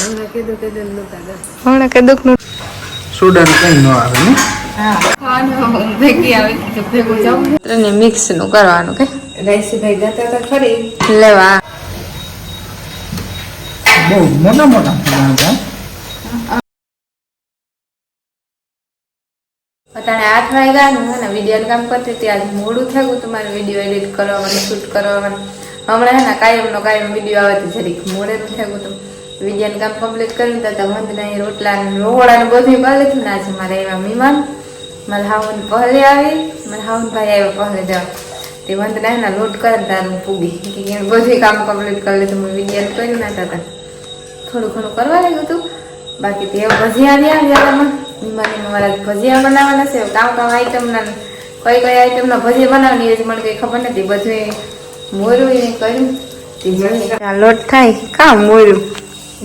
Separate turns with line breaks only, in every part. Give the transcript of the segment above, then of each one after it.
હમણાં કીધું કીધું ને
કે
સોડાનું કંઈ ન આવે ને?
ખાવાનું આવે તો ભેગું જવું
ત્રણે મિક્સનું કરવાનું કે?
ખરી.
લેવા
બહુ મોટા મોટા
હે કામ કરતી હતી. આજ મોડું થયું હતું મારે વીડિયો એડિટ કરવામાં શૂટ કરવામાં હમણાં હે ને કાયમનો કાયમ વીડિયો આવે તો જરીક મોડેનું થયું હતું. વીડિયો કામ કમ્પ્લીટ કરી તો વંદના રોટલા ને રોહોડા ને બધું કરી લીધું ને આજે મારે એવા મહેમાન. મારા હાવન પહેલે આવી, મારા હાવન ભાઈ આવ્યા પહેલે દેવા તે વંદના એના લોટ કરે તારું પૂગી. કે બધું કામ કમ્પ્લીટ કરી લીધું, મેં વિજ્ઞાન કરી નાખતા હતા. થોડું ઘણું કરવા લાગ્યું હતું. બાકી તે ભજીયા આવ્યા વ્યાલામાં નિમાની મારા ભજીયા બનાવવાના છે. કામ કામ આઈટમના કઈ કઈ આઈટમના ભજીયા બનાવવાની એ જ મને કઈ ખબર નથી. બધું મોર્યું કર્યું. લોટ થાય. કામ મોર્યું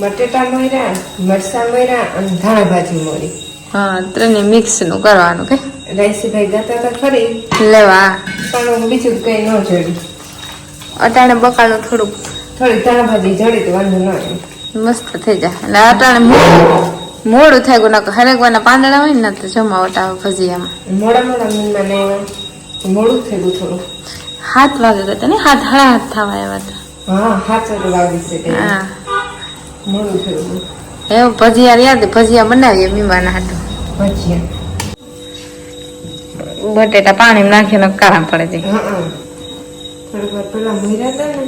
બટેટા મોર્યા મરસા મોર્યા અને ધાણા ભાજી મોરી.
હા ત્રણે મિક્સનું કરવાનું કે?
રાઈસી ભાઈ ગાતા તો ખરી.
લેવા.
પણ બીજું કઈ ન જોયું.
અટાણે બકાલું થોડુંક.
થોડી ધાણા ભાજી જડી તો વાંધો ન
મસ્ત થઈ જાય. અને અટાણે મોડું થાય ગયું નકર હરેકવાના પાંદડા હોય ને તો જમાવટ આવે ભજીયામાં.
મોડા મોડા મહેમાન ને મોડું થઈ ગયું થોડું.
હાથ વાગે ગયા ને હાથ હળા હાથ થવા આવ્યા હતા.
હા હાથ વાગે છે
હા. એવું. ભજીયા યાદ ભજીયા બનાવીએ મીમાના હાટું.
ભજીયા.
બટેટા પાણી નાખીને કાળા પડે છે.
થોડીક વાર પેલા મોર્યા હતા ને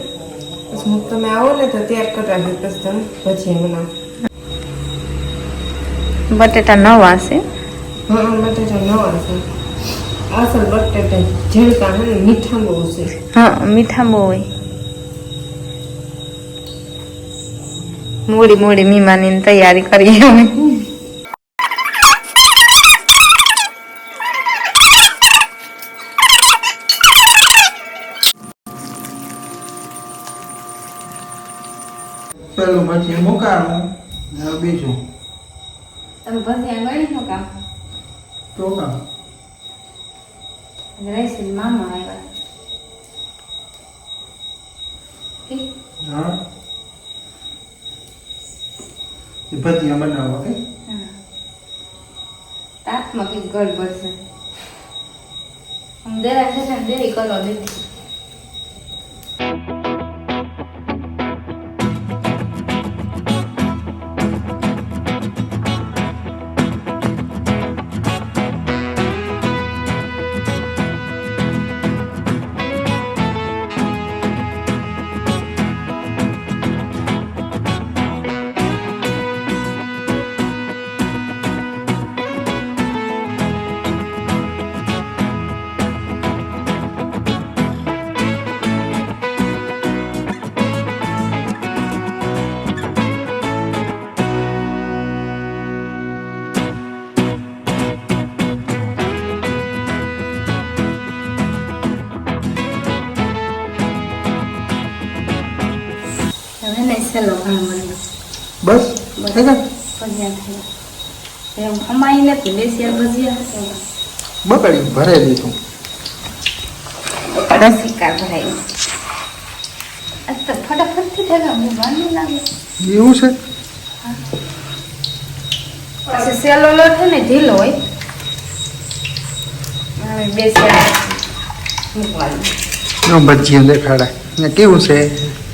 પછી હું તમે આવો ને તો તૈયાર કરાવી પછી તમે ભજીયા બનાવો.
બટેટા નવા છે
હા બટેટા નવા છે અસલ બટેટા ઝીણકા હે મીઠા બહુ છે
હા મીઠા બહુ હોય. મોડી મોડી મીમાની તૈયારી કરીએ અમે
પેલું પછી મુકાણું ને હવે બીજું
તમે ભજીયા ગણી નો કામ
તો કામ
રહેશે મામા આવ્યા
હા એ ભજીયા બનાવો કે
તાપમાં કંઈક ગડબડ છે આમ જરા છે ને દેરી કલર હવે ઘણો મળ્યો
બસ. થઈ ગયા?
ભજીયા થયા. એમ અમાઈ નથી દેશી ભજીયા
બકડી ભરે દીધું
રસિકા ભરાઈ. તો ફટાફટથી હું લાગે
એવું છે?
પછી સેલો લોટ ને ઢીલો હોય. બે સેલ મૂકવાનું.
ભજીયા દેખાડે કેવું છે?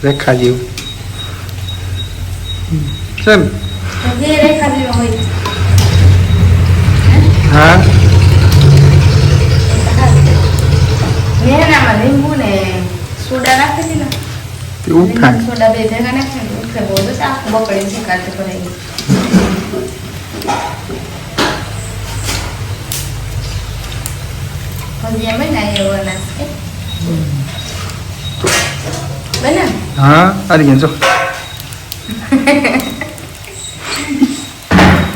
રેખા જેવું. છે ને હા
ને સોડા
એવું
બે ભેગા નાખે ઉઠે બસ આખું બકડી શીખાતે ભરાઈ ભજીયા બનાવી એવાના છે બના
હા અરે જો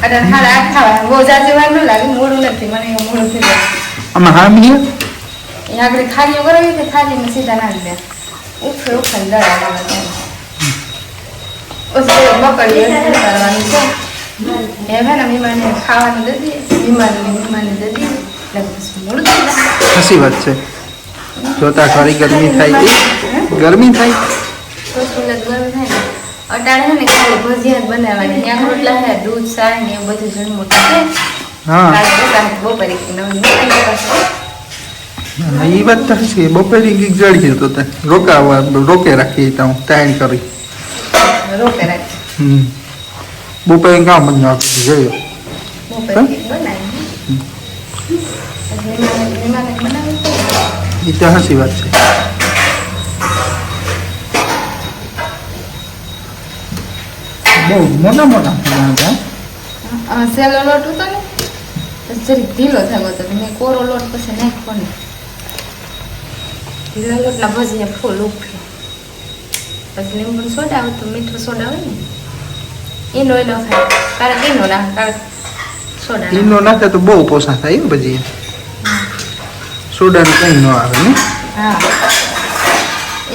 અરે હાડા આઠ ખાવા બહુ જાજુ વાર લાગે મોડું નથી. મને એવું મોડું થઈ જાય.
આમાં હા મીએ
એ આગળ થાળીઓ કરાવી કે થાળીમાં સીધા નાખી દે. ઉફે ઉફે દળા પછી બકડી કરવાની છે?
સાચી વાત છે. જોતા થોડી ગરમી થાય. ગરમી થાય?
અટાણે ને ખાલી ભજીયા જ બનાવવાની. ત્યાં રોટલા છે દૂધ સાર ને એવું બધું ઘણું મોટું છે
હા.
કાલે બપોરે નવી
એ વાત તો છે. બપોરે ગીક જડીએ તો તે રોકાવા રોકે રાખીએ તો તાણ કરી.
રોકે રાખી
હમ. બપોરે કામ જોયો.
બનાવી કંઈક બનાવ્યું? છે?
એ તો હસી વાત છે. બહુ મોટા મોટા ફૂલા હતા.
સેલો લોટ હતો ને? તો જરીક ઢીલો થયો હતો મેં કોરો લોટ પછી નાખ્યો ને. ઢીલા લોટના ભજીયા ફૂલ ઉફ્યો. પછી લીંબુ સોડા આવે તો મીઠો સોડા હોય ને. એનો એનો ખાય કારણ એનો નાખ કારણ સોડા
એનો નાખે તો બહુ પોસા થાય ભજીયા. પછી સોડાનું કંઈ ન આવે ને?
હા.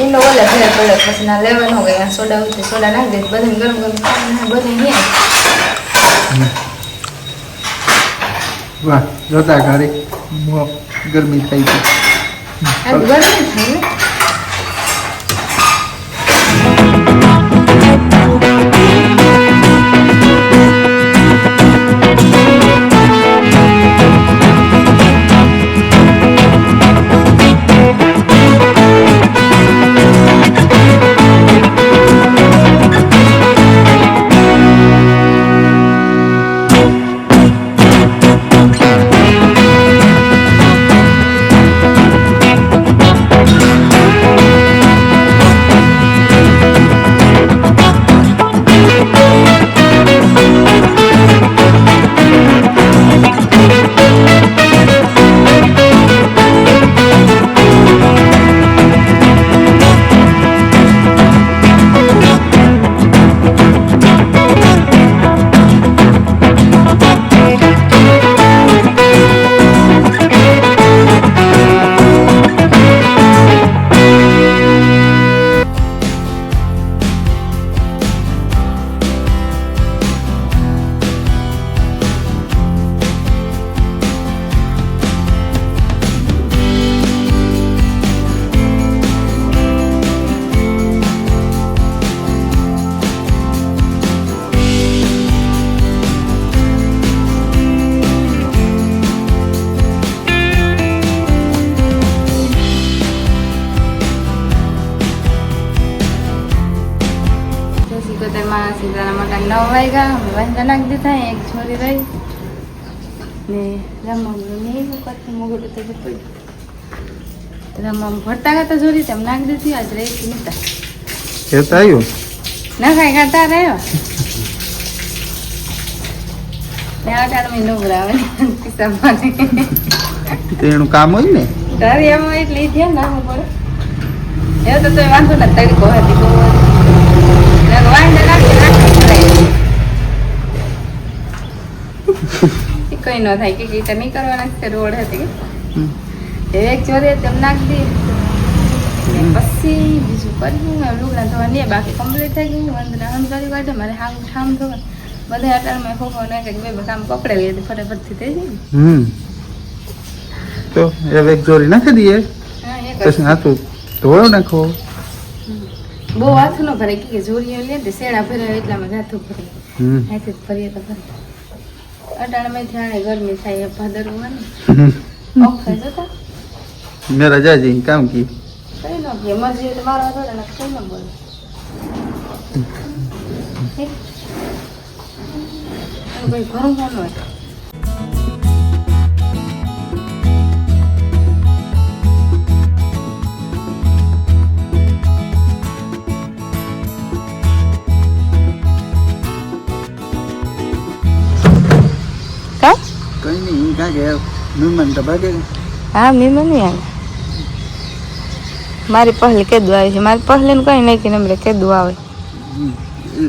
ઈનો ઓલે ભેળ પડે પછી ના લેવા ન આ સોડા હોય તો સોડા નાખી દે બધાને ગરમ ગરમ નાખ, બધાને ન્યાય.
વાહ જોતા ઘરે ગરમી થઈ ગઈ.
ગરમી થાય નવ વાગ્યા વાંધા નાખી દીધા એક છોરી રહી. ને રમવાનું નહીં કરતી મોગું તો જતું રમવા ભરતા ગાતા જોરી તેમ નાખી દીધી આજ રહી નતા.
એ આવ્યું.
ના ખાઈ ખાતા રહ્યો
એનું કામ હોય ને?
તારી એમાં એટલે ધ્યાન ના પડે. એવું તો વાંધો નથી તડકો હતી બહુ વાંધા નાખી નાખી કરાય કઈ ન થાય. કે ગીતા નહીં કરવાના છે રોડ હતી. એક જોડે તેમ નાખી દે. પછી બીજું કર્યું એમ લુગડા ધોવા નહીં બાકી કમ્પ્લીટ થઈ ગયું. વંદના હંકારી કાઢે મારે હામ ઠામ ધોવા બધા અટાણમાં ખોખો ના કે બે કામ કપડે લઈએ ફટાફટથી થઈ જાય
હમ. તો હવે એક જોડી નાખી દઈએ. પછી હાથું ધોયો નાખો.
બહુ હાથ ન ભરે કે જોરીઓ લે તે શેણા ભરે એટલામાં જાતું ભરે હાથે ભરીએ તો ભરે અટાણામાં જાણે ગરમી થાય એ ભાદરવું
હમ.
ઓખે જતા
મેરા જાજી કામ કી?
કઈ ન કે મરજી તો મારો થોડા ને કઈ ન બોલે. ભાઈ ઘરું કોણ હોય. કે
મહેમાન તો ભાગે.
હા મારી પહેલી કેદું આવી છે. મારી પહેલી ને કઈ નહીં કે નમરે કેદું આવે.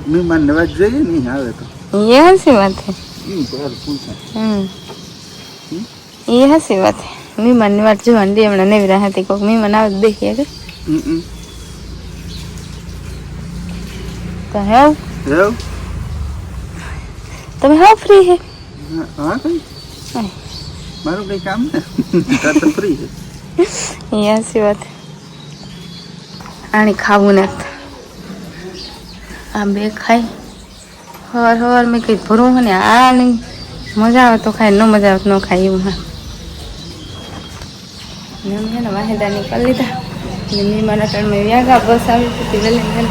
મહેમાન ને વાત જોઈએ નહીં આવે તો.
એ હસી વાત. હમ. એ હસી વાત. છે મહેમાનની વાત જોવાની દે હમણાં નેવરા હતી. કોઈક મહેમાન આવે દેખીએ કે તો હેવ.
હેવ?
તમે હા ફ્રી હે?
હા, હા કઈ
હા.
મારું કઈ કામ ને ફ્રી છે
એ હસી વાત આણી ખાવું ને આ બે ખાઈ હવાર હવાર મેં કંઈ ભરું ને આ નહીં મજા આવે તો ખાય ન મજા આવે તો ન ખાય એવું હા એમ છે ને વાહેદાની નીકળી લીધા ને મીમાના ટર્નમાં વ્યાગા બસ આવી હતી વહેલી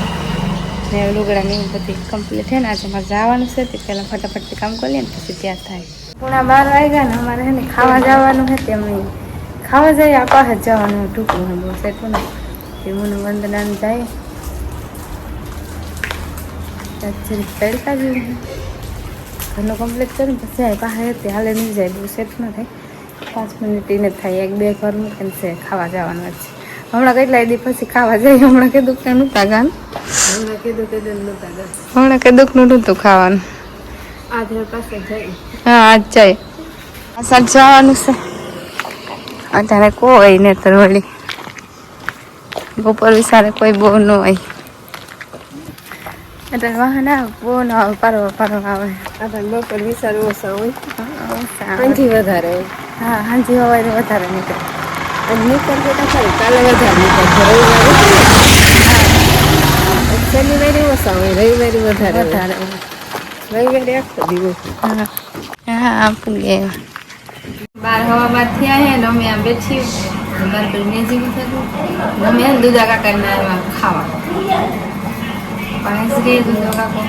ને લુગડા ને એવું બધી કમ્પ્લીટ છે ને આજે મારે જવાનું છે તે પહેલાં ફટાફટથી કામ કરી લઈએ ને પછી ત્યાં થાય પૂણા બાર વાગ્યા ને અમારે એને ખાવા જવાનું છે તેમ ખાવા જઈએ આ પાસે જવાનું ટૂંકું છે બહુ સેટું ને. તે મને વંદનાને જાય. પહેલતા જ ઘરનું કમ્પ્લીટ કરીને પછી આ પાસે હતી હાલે નહીં જાય બહુ સેટ ન થાય. પાંચ મિનિટ એને થાય એક બે ઘર મૂકે છે ખાવા જવાનું જ છે. હમણાં કેટલા દી પછી ખાવા જાય હમણાં કીધું કે નહોતા ગાન
હમણાં કીધું કે નહોતા ગયા
હમણાં કીધું કે નહોતું ખાવાનું. હા આજ જાય. જવાનું છે. અત્યારે કોઈ ને તો વળી બપોર વિચારે કોઈ બહુ ન હોય. એટલે વાહન બહુ ન આવે પારો પારો આવે.
આપણે બપોર વિચાર ઓછા હોય.
ઓછા
વધારે હોય.
હા હાંજી હવારે વધારે નીકળે.
આજ નીકળશે તો ખરી કાલે વધારે નીકળશે રવિવારે શનિવારે ઓછા હોય રવિવારે વધારે
વધારે
રવિવારે આખો
બાર હવામાં થયા હે અમે આમ બેઠી મારે મેજી થતું અમે દૂધા કાકાને આવ્યા ખાવા પાણી ગઈ દૂધો કાકો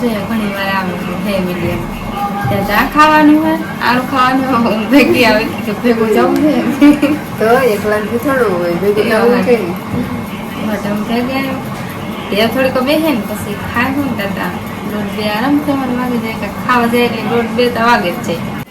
જોઈએ ઘણી વાર આવે છે ત્યાં ખાવાનું હોય આનું ખાવાનું ભેગી આવે ભેગું જવું
તો એકલાથી થોડું હોય ભેગું.
મટમ થઈ ગયા ત્યાં થોડીક બેસે ને પછી ખાય હું દાદા દોઢ બે આરામ થવાનું વાગે જાય કે ખાવા જાય એટલે દોઢ બે તો વાગે જ જાય